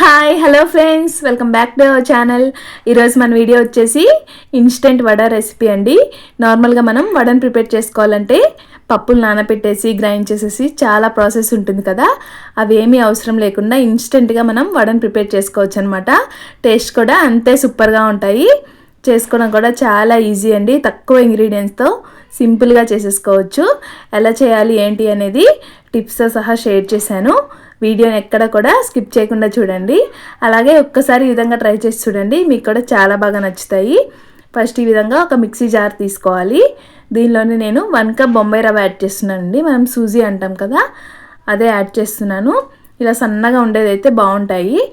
Hi hello friends welcome back to our channel ఈరోజు మన video వచ్చేసి ఇన్స్టెంట్ వడ రెసిపీ అండి. నార్మల్గా మనం వడను ప్రిపేర్ చేసుకోవాలంటే పప్పులు నానబెట్టేసి గ్రైండ్ చేసేసి చాలా ప్రాసెస్ ఉంటుంది కదా. అవి ఏమీ అవసరం లేకుండా ఇన్స్టెంట్గా మనం వడను ప్రిపేర్ చేసుకోవచ్చు అనమాట టేస్ట్ కూడా అంతే సూపర్గా ఉంటాయి. చేసుకోవడం కూడా చాలా ఈజీ అండి. తక్కువ ఇంగ్రీడియంట్స్తో సింపుల్గా చేసేసుకోవచ్చు. ఎలా చేయాలి ఏంటి అనేది టిప్స్తో సహా షేర్ చేశాను. వీడియోని ఎక్కడ కూడా స్కిప్ చేయకుండా చూడండి. అలాగే ఒక్కసారి ఈ విధంగా ట్రై చేసి చూడండి. మీకు కూడా చాలా బాగా నచ్చుతాయి. ఫస్ట్ ఈ విధంగా ఒక మిక్సీ జార్ తీసుకోవాలి. దీనిలోనే నేను వన్ కప్ బొంబాయి రవ్వ యాడ్ చేస్తున్నానండి. మనం సూజీ అంటాం కదా అదే యాడ్ చేస్తున్నాను. ఇలా సన్నగా ఉండేది అయితే బాగుంటాయి.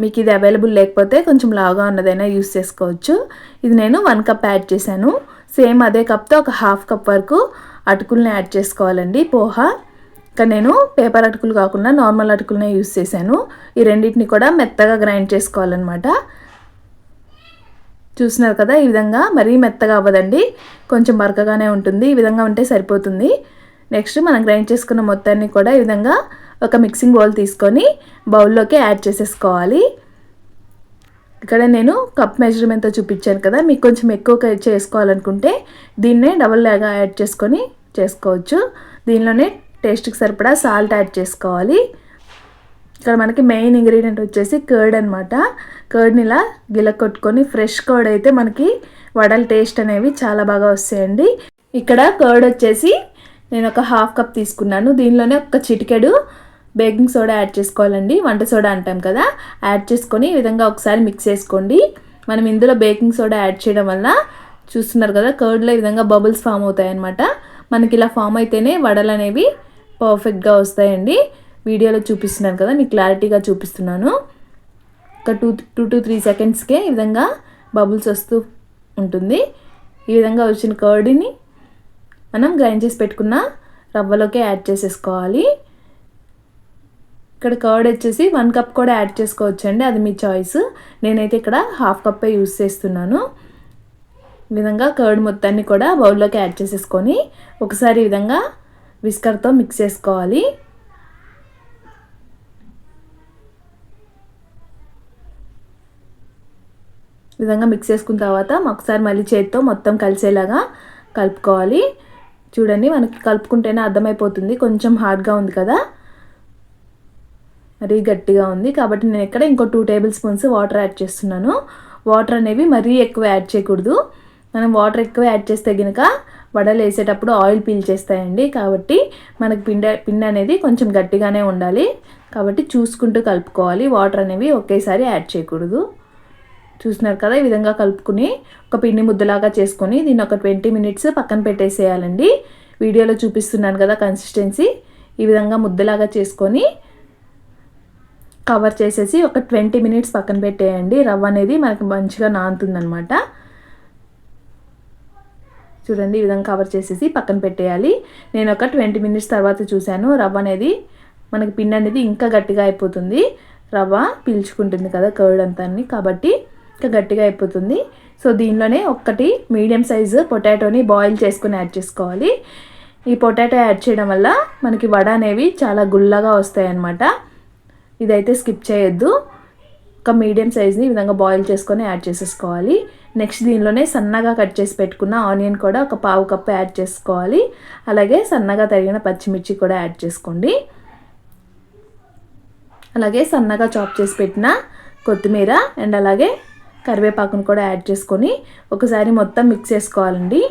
మీకు ఇది అవైలబుల్ లేకపోతే కొంచెం లావుగా ఉన్నదైనా యూస్ చేసుకోవచ్చు. ఇది నేను వన్ కప్ యాడ్ చేశాను. సేమ్ అదే కప్తో ఒక హాఫ్ కప్ వరకు అటుకుల్ని యాడ్ చేసుకోవాలండి. పోహా. ఇక్కడ నేను పేపర్ అటుకులు కాకుండా నార్మల్ అటుకులనే యూస్ చేశాను. ఈ రెండింటిని కూడా మెత్తగా గ్రైండ్ చేసుకోవాలన్నమాట. చూస్తున్నారు కదా ఈ విధంగా మరీ మెత్తగా అవ్వదండి. కొంచెం బరకగానే ఉంటుంది. ఈ విధంగా ఉంటే సరిపోతుంది. నెక్స్ట్ మనం గ్రైండ్ చేసుకున్న మొత్తాన్ని కూడా ఈ విధంగా ఒక మిక్సింగ్ బౌల్ తీసుకొని బౌల్లోకి యాడ్ చేసేసుకోవాలి. ఇక్కడ నేను కప్ మెజర్మెంట్తో చూపించాను కదా. మీకు కొంచెం ఎక్కువ చేసుకోవాలనుకుంటే దీన్నే డబల్ లాగా యాడ్ చేసుకొని చేసుకోవచ్చు. దీనిలోనే టేస్ట్కి సరిపడా సాల్ట్ యాడ్ చేసుకోవాలి. ఇక్కడ మనకి మెయిన్ ఇంగ్రీడియంట్ వచ్చేసి కర్డ్ అనమాట కర్డ్ని ఇలా గిల కొట్టుకొని ఫ్రెష్ కర్డ్ అయితే మనకి వడల టేస్ట్ అనేవి చాలా బాగా వస్తాయండి. ఇక్కడ కర్డ్ వచ్చేసి నేను ఒక హాఫ్ కప్ తీసుకున్నాను. దీనిలోనే ఒక చిటికెడు బేకింగ్ సోడా యాడ్ చేసుకోవాలండి. వంట సోడా అంటాం కదా యాడ్ చేసుకొని ఈ విధంగా ఒకసారి మిక్స్ చేసుకోండి. మనం ఇందులో బేకింగ్ సోడా యాడ్ చేయడం వల్ల చూస్తున్నారు కదా కర్డ్లో ఈ విధంగా బబుల్స్ ఫామ్ అవుతాయి అనమాట మనకి ఇలా ఫామ్ అయితేనే వడలు అనేవి పర్ఫెక్ట్గా వస్తాయండి. వీడియోలో చూపిస్తున్నాను కదా మీకు క్లారిటీగా చూపిస్తున్నాను. ఒక టూ టూ టు త్రీ సెకండ్స్కే ఈ విధంగా బబుల్స్ వస్తూ ఉంటుంది. ఈ విధంగా వచ్చిన కర్డ్ని మనం గ్రైండ్ చేసి పెట్టుకున్న రవ్వలోకి యాడ్ చేసేసుకోవాలి. ఇక్కడ కర్డ్ వచ్చేసి వన్ కప్ కూడా యాడ్ చేసుకోవచ్చండి అది మీ చాయిస్. నేనైతే ఇక్కడ హాఫ్ కప్పే యూస్ చేస్తున్నాను. ఈ విధంగా కర్డ్ మొత్తాన్ని కూడా బౌల్లోకి యాడ్ చేసేసుకొని ఒకసారి ఈ విధంగా విస్కర్తో మిక్స్ చేసుకోవాలి. విధంగా మిక్స్ చేసుకున్న తర్వాత ఒకసారి మళ్ళీ చేతితో మొత్తం కలిసేలాగా కలుపుకోవాలి. చూడండి మనకి కలుపుకుంటేనే అర్థమైపోతుంది. కొంచెం హార్డ్గా ఉంది కదా. మరీ గట్టిగా ఉంది. కాబట్టి నేను ఇక్కడ ఇంకో two tablespoons water add చేస్తున్నాను. వాటర్ అనేవి మరీ ఎక్కువ యాడ్ చేయకూడదు. మనం వాటర్ ఎక్కువ యాడ్ చేస్తే కనుక వడలు వేసేటప్పుడు ఆయిల్ పీల్చేస్తాయండి కాబట్టి మనకి పిండి పిండి అనేది కొంచెం గట్టిగానే ఉండాలి. కాబట్టి చూసుకుంటూ కలుపుకోవాలి. వాటర్ అనేవి ఒకేసారి యాడ్ చేయకూడదు. చూసినారు కదా ఈ విధంగా కలుపుకుని ఒక పిండి ముద్దలాగా చేసుకొని దీన్ని ఒక ట్వంటీ మినిట్స్ పక్కన పెట్టేసేయాలండి. వీడియోలో చూపిస్తున్నాను కదా కన్సిస్టెన్సీ ఈ విధంగా ముద్దలాగా చేసుకొని కవర్ చేసేసి ఒక ట్వంటీ మినిట్స్ పక్కన పెట్టేయండి. రవ్వ అనేది మనకి మంచిగా నానుతుందనమాట చూడండి ఈ విధంగా కవర్ చేసేసి పక్కన పెట్టేయాలి. నేను ఒక ట్వంటీ మినిట్స్ తర్వాత చూశాను. రవ్వ అనేది మనకి పిండి అనేది ఇంకా గట్టిగా అయిపోతుంది. రవ్వ పీల్చుకుంటుంది కదా కర్డ్ అంతా కాబట్టి ఇంకా గట్టిగా అయిపోతుంది. సో దీనిలోనే ఒక్కటి మీడియం సైజు పొటాటోని బాయిల్ చేసుకుని యాడ్ చేసుకోవాలి. ఈ పొటాటో యాడ్ చేయడం వల్ల మనకి వడ అనేవి చాలా గుల్లగా వస్తాయి అన్నమాట ఇదైతే స్కిప్ చేయొద్దు. ఒక మీడియం సైజ్ని ఈ విధంగా బాయిల్ చేసుకొని యాడ్ చేసేసుకోవాలి. నెక్స్ట్ దీనిలోనే సన్నగా కట్ చేసి పెట్టుకున్న ఆనియన్ కూడా ఒక పావు కప్పు యాడ్ చేసుకోవాలి. అలాగే సన్నగా తరిగిన పచ్చిమిర్చి కూడా యాడ్ చేసుకోండి. అలాగే సన్నగా చాప్ చేసి పెట్టిన కొత్తిమీర అండ్ అలాగే కరివేపాకును కూడా యాడ్ చేసుకొని ఒకసారి మొత్తం మిక్స్ చేసుకోవాలండి.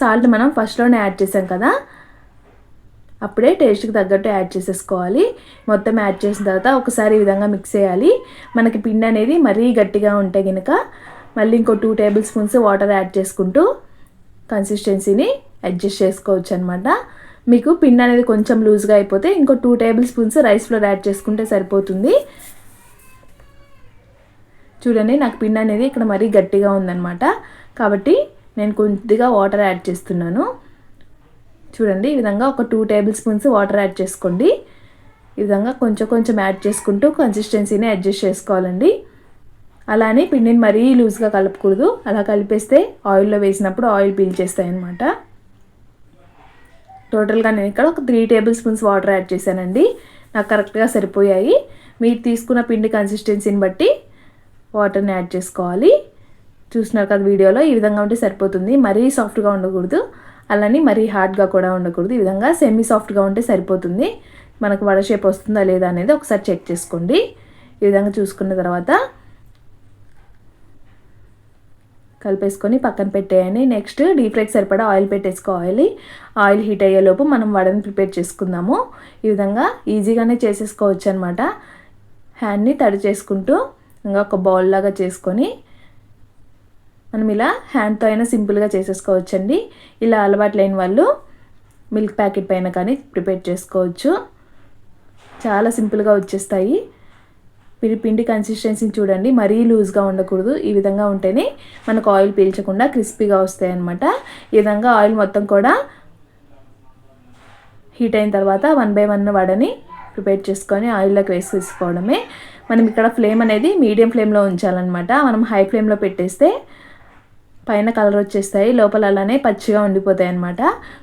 సాల్ట్ మనం ఫస్ట్లోనే యాడ్ చేసాం కదా అప్పుడే టేస్ట్కి తగ్గట్టు యాడ్ చేసేసుకోవాలి. మొత్తం యాడ్ చేసిన తర్వాత ఒకసారి ఈ విధంగా మిక్స్ చేయాలి. మనకి పిండి అనేది మరీ గట్టిగా ఉంటే కనుక మళ్ళీ ఇంకో two tablespoons water add చేసుకుంటూ కన్సిస్టెన్సీని అడ్జస్ట్ చేసుకోవచ్చు అనమాట మీకు పిండి అనేది కొంచెం లూజ్గా అయిపోతే ఇంకో two tablespoons rice flour add చేసుకుంటే సరిపోతుంది. చూడండి నాకు పిండి అనేది ఇక్కడ మరీ గట్టిగా ఉందన్నమాట. కాబట్టి నేను కొద్దిగా వాటర్ యాడ్ చేస్తున్నాను. చూడండి ఈ విధంగా ఒక two tablespoons water add చేసుకోండి. ఈ విధంగా కొంచెం కొంచెం యాడ్ చేసుకుంటూ కన్సిస్టెన్సీని అడ్జస్ట్ చేసుకోవాలండి. అలానే పిండిని మరీ లూజ్గా కలపకూడదు. అలా కలిపేస్తే ఆయిల్లో వేసినప్పుడు ఆయిల్ పీల్చేస్తాయి అనమాట టోటల్గా నేను ఇక్కడ ఒక three tablespoons water add చేశానండి. నాకు కరెక్ట్గా సరిపోయాయి. మీరు తీసుకున్న పిండి కన్సిస్టెన్సీని బట్టి వాటర్ని యాడ్ చేసుకోవాలి. చూసినారు కదా వీడియోలో ఈ విధంగా ఉంటే సరిపోతుంది. మరీ సాఫ్ట్గా ఉండకూడదు. అలానే మరీ హార్డ్గా కూడా ఉండకూడదు. ఈ విధంగా సెమీ సాఫ్ట్గా ఉంటే సరిపోతుంది. మనకు వడ షేప్ వస్తుందా లేదా అనేది ఒకసారి చెక్ చేసుకోండి. ఈ విధంగా చూసుకున్న తర్వాత కలిపేసుకొని పక్కన పెట్టేయండి. నెక్స్ట్ డీప్ ఫ్రైకి సరిపడా ఆయిల్ పెట్టేసుకోవాలి. ఆయిల్ హీట్ అయ్యేలోపు మనం వడని ప్రిపేర్ చేసుకుందాము. ఈ విధంగా ఈజీగానే చేసేసుకోవచ్చు అనమాట హ్యాండ్ని తడి చేసుకుంటూ ఇంకా ఒక బౌల్ లాగా చేసుకొని మనం ఇలా హ్యాండ్తో అయినా సింపుల్గా చేసేసుకోవచ్చండి. ఇలా అలవాటు లేని వాళ్ళు మిల్క్ ప్యాకెట్ పైన కానీ ప్రిపేర్ చేసుకోవచ్చు. చాలా సింపుల్గా వచ్చేస్తాయి. మీరు పిండి కన్సిస్టెన్సీని చూడండి. మరీ లూజ్గా ఉండకూడదు. ఈ విధంగా ఉంటేనే మనకు ఆయిల్ పీల్చకుండా క్రిస్పీగా వస్తాయి అనమాట ఈ విధంగా ఆయిల్ మొత్తం కూడా హీట్ అయిన తర్వాత వన్ బై వన్ వడని ప్రిపేర్ చేసుకొని ఆయిల్లోకి వేసి తీసుకోవడమే. మనం ఇక్కడ ఫ్లేమ్ అనేది మీడియం ఫ్లేమ్లో ఉంచాలన్నమాట. మనం హై ఫ్లేమ్లో పెట్టేస్తే పైన కలర్ వచ్చేస్తాయి లోపల అలానే పచ్చిగా ఉండిపోతాయి అన్నమాట.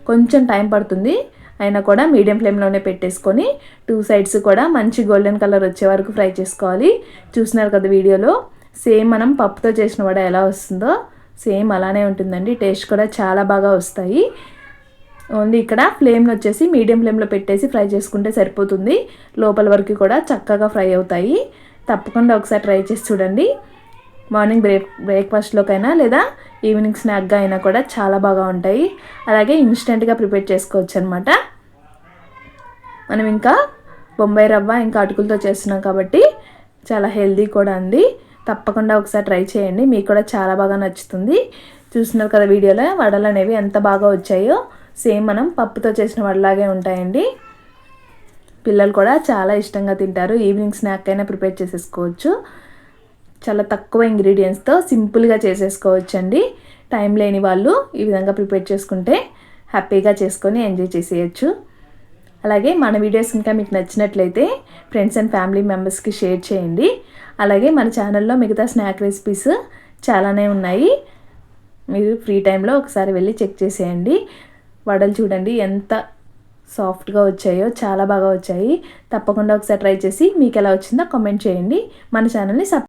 కొంచెం టైం పడుతుంది అయినా కూడా మీడియం ఫ్లేమ్లోనే పెట్టేసుకొని టూ సైడ్స్ కూడా మంచి గోల్డెన్ కలర్ వచ్చే వరకు ఫ్రై చేసుకోవాలి. చూసినారు కదా వీడియోలో? సేమ్ మనం పప్పుతో చేసిన వడ ఎలా వస్తుందో సేమ్ అలానే ఉంటుందండి. టేస్ట్ కూడా చాలా బాగా వస్తాయి. ఓన్లీ ఇక్కడ ఫ్లేమ్ని వచ్చేసి మీడియం ఫ్లేమ్లో పెట్టేసి ఫ్రై చేసుకుంటే సరిపోతుంది. లోపల వరకు కూడా చక్కగా ఫ్రై అవుతాయి. తప్పకుండా ఒకసారి ట్రై చేసి చూడండి. మార్నింగ్ బ్రేక్ బ్రేక్ఫాస్ట్లోకైనా లేదా ఈవినింగ్ స్నాక్గా అయినా కూడా చాలా బాగా ఉంటాయి. అలాగే ఇన్స్టెంట్గా ప్రిపేర్ చేసుకోవచ్చు అనమాట మనం ఇంకా బొంబాయి రవ్వ ఇంకా అటుకులతో చేస్తున్నాం కాబట్టి చాలా హెల్దీ కూడా అండి. తప్పకుండా ఒకసారి ట్రై చేయండి. మీకు కూడా చాలా బాగా నచ్చుతుంది. చూస్తున్నారు కదా వీడియోలో వడలు అనేవి ఎంత బాగా వచ్చాయో. సేమ్ మనం పప్పుతో చేసిన వడలాగే ఉంటాయండి. పిల్లలు కూడా చాలా ఇష్టంగా తింటారు. ఈవినింగ్ స్నాక్ అయినా ప్రిపేర్ చేసేసుకోవచ్చు. చాలా తక్కువ ఇంగ్రీడియంట్స్తో సింపుల్గా చేసేసుకోవచ్చండి. టైం లేని వాళ్ళు ఈ విధంగా ప్రిపేర్ చేసుకుంటే హ్యాపీగా చేసుకొని ఎంజాయ్ చేసేయచ్చు. అలాగే మన వీడియోస్ ఇంకా మీకు నచ్చినట్లయితే ఫ్రెండ్స్ అండ్ ఫ్యామిలీ మెంబర్స్కి షేర్ చేయండి. అలాగే మన ఛానల్లో మిగతా స్నాక్ రెసిపీస్ చాలానే ఉన్నాయి. మీరు ఫ్రీ టైంలో ఒకసారి వెళ్ళి చెక్ చేసేయండి. వడలు చూడండి ఎంత సాఫ్ట్గా వచ్చాయో చాలా బాగా వచ్చాయి. తప్పకుండా ఒకసారి ట్రై చేసి మీకు ఎలా వచ్చిందో కామెంట్ చేయండి. మన ఛానల్ని సబ్